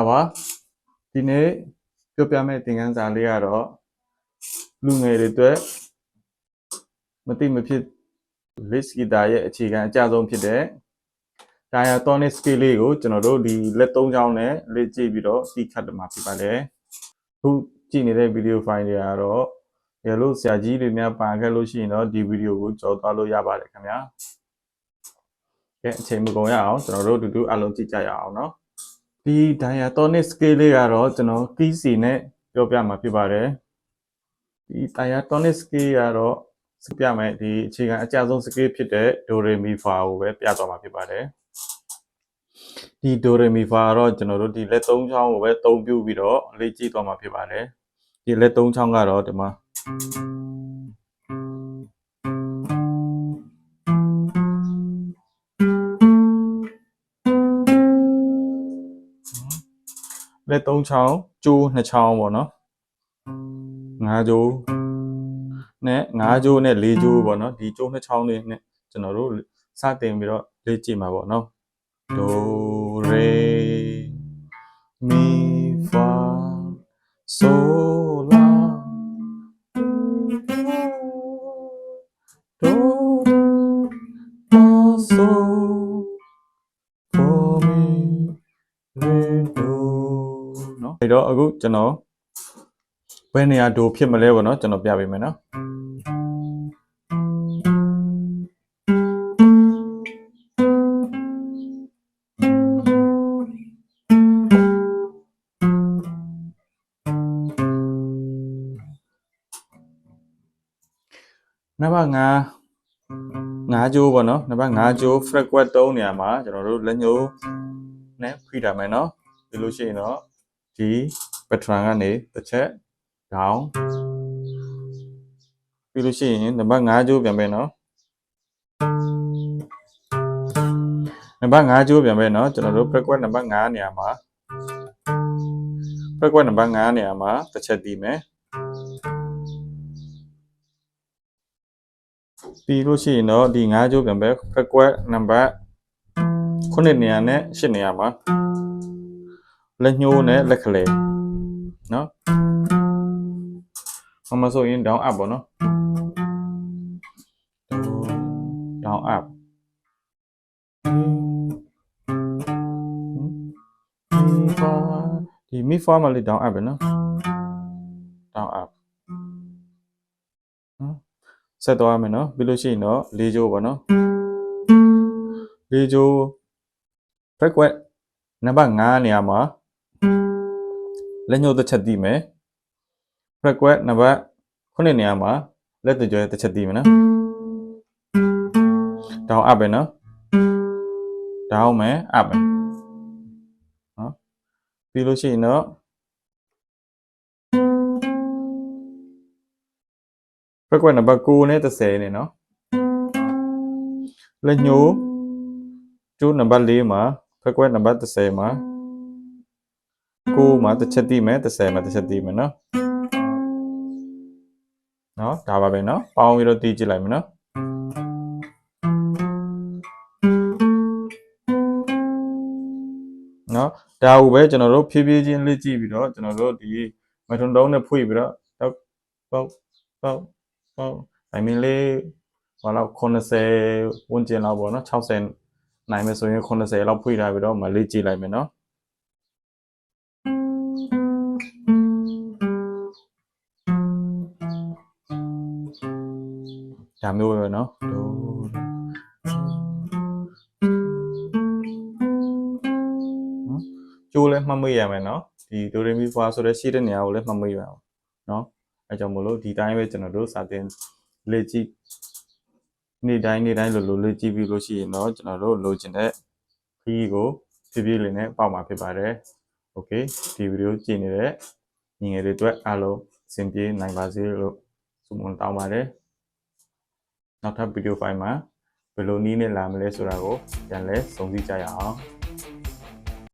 တာပါဒီနေ့ပြောပြမယ့်သင်ခန်းစာလေးကတော့လူငယ်တွေအတွက်မတိမဖြစ် lead guitar ရဲ့အခြေခံအကျဆုံးဖြစ်တဲ့ diatonic scale လေးကိုကျွန်တော်တို့ဒီလက်သုံးချောင်းနဲ့လေ့ကျင့်ပြီးတော့သိခတ်မှာဖြစ်ပါတယ်အခုကြည့်နေတဲ့ video file တွေကတော့ရလို့ဆရာကြီးတွေများပါခဲ့လို့ရှိရင်တော့ဒီဗီဒီယိုကိုကြော်သွားလို့ရပါတယ်ခင်ဗျာ။ကဲအချိန်မကုန်ရအောင်ကျွန်တော်တို့အတူတူအလုံးကြည့်ကြရအောင်နော်။ ဒီ diatonic scale လေးကတော့ကျွန်တော် key C နဲ့ပြောပြမှာဖြစ်ပါတယ်ဒီ diatonic scale ကတော့စပြမယ်ဒီအခြေခံအကျဆုံး scale ဖြစ်တဲ့ do re mi fa ကိုပဲပြသွားမှာဖြစ်ပါတယ်ဒီ do re mi fa ကတော့ကျွန်တော်တို့ဒီလက်သုံးချောင်းကိုပဲအသုံးပြုပြီးတော့လေ့ကျင့်သွားမှာဖြစ်ပါတယ်ဒီလက်သုံးချောင်းကတော့ဒီမှာ lê tông cháu chu nè cháu bỏ nó. Ngã chu. Nè, ngã chu nè lì chu bỏ nó. Lì chu nè cháu nè nè. Cho nó rú xa tiền bị đó. Lê chỉ mà bỏ nó. Do, re, mi, fa sol do do so for me re do အဲ့တော့အခုကျွန်တော်ဘယ်နေရာဒိုဖြစ်မလဲပေါ့နော်ကျွန်တော်ပြပေးမယ်နော်နံပါတ်5 5ကျိုးပေါ့နော်နံပါတ်5ကျိုး frequent 3နေရာမှာကျွန်တော်တို့လက်ညှိုးနဲ့ဖိထားမယ်နော်ဒီလိုရှိရင်တော့ ဒီ pattern ကနေတစ်ချက် down ပြီးလို့ရှိရင်နံပါတ်5ကျိုးပြန်ပဲနော်နံပါတ်5ကျိုးပြန်ပဲနော်ကျွန်တော်တို့ frequent နံပါတ်5နေရာမှာ frequent နံပါတ်5နေရာမှာတစ်ချက်တီးမယ်ပြီးလို့ရှိရင်တော့ဒီ5ကျိုးပြန်ပဲ frequent number ခုနှစ်နေရာနဲ့ရှစ်နေရာမှာ လက်ညှိုးနဲ့လက်ကလေးနော်ဟောမဆိုရင် down up ပေါ့နော် down up ဒီ mi form လေး down up ပဲနော် down up နော်ဆက်သွားမယ်နော်ပြီးလို့ရှိရင်တော့လေးချိုးပေါ့နော်လေးချိုး frequent နံပါတ်5နေရာမှာ လက်ညှိုးတစ်ချက်တီးမယ် frequent နံပါတ်9နေရာမှာလက်တကြွဲတစ်ချက်တီးမယ်နော် down up ပဲနော် down မယ် up ပဲနော်ပြီးလို့ရှိရင်တော့ဘက်ကွက်နံပါတ်6နဲ့30နဲ့နော်လက်ညိုးကျိုးနံပါတ်4မှာဘက်ကွက်နံပါတ်30မှာ ကိုမှတစ်ချက်တိမယ်30မှတစ်ချက်တိမယ်နော်နော်ဒါပါပဲနော်ပေါင်းပြီးတော့တီးကြည့်လိုက်မယ်နော်နော်ဒါကိုပဲကျွန်တော်တို့ဖြည်းဖြည်းချင်းလေ့ကြည့်ပြီးတော့ကျွန်တော်တို့ဒီမထွန်တုံးနဲ့ဖွေပြီးတော့ပေါက်ပေါက်ပေါက် I mean လေးဘာလို့80ဝန်းကျင်လောက်ပေါ့နော်60နိုင်မယ်ဆိုရင်80လောက်ဖွေထားပြီးတော့မလေးကြည့်လိုက်မယ်နော် ဒါမျိုးပဲနော်ဒိုကျိုးလည်းမှတ်မိရမယ်နော်ဒီဒိုရီမီဖွာဆိုတဲ့ရှိတဲ့နေရာကိုလည်းမှတ်မိရအောင်နော်အဲကြောင့်မလို့ဒီတိုင်းပဲကျွန်တော်တို့စာတင်လေ့ကြည့်နေ့တိုင်းနေ့တိုင်းလိုလိုလေ့ကြည့်ပြီးလို့ရှိရင်တော့ကျွန်တော်တို့လိုချင်တဲ့ခီးကိုဖြည်းဖြည်းလေးနဲ့ပေါက်မှာဖြစ်ပါတယ်โอเคဒီဗီဒီယိုကြည့်နေတဲ့ညီငယ်တွေအတွက်အားလုံးအဆင်ပြေနိုင်ပါစေလို့ဆုမွန်တောင်းပါတယ် နောက်ထပ်ဗီဒီယိုဖိုင်မှာဘယ်လိုနည်းနဲ့လာမလဲဆိုတာကိုပြန်လဲစုံစည်းကြရအောင်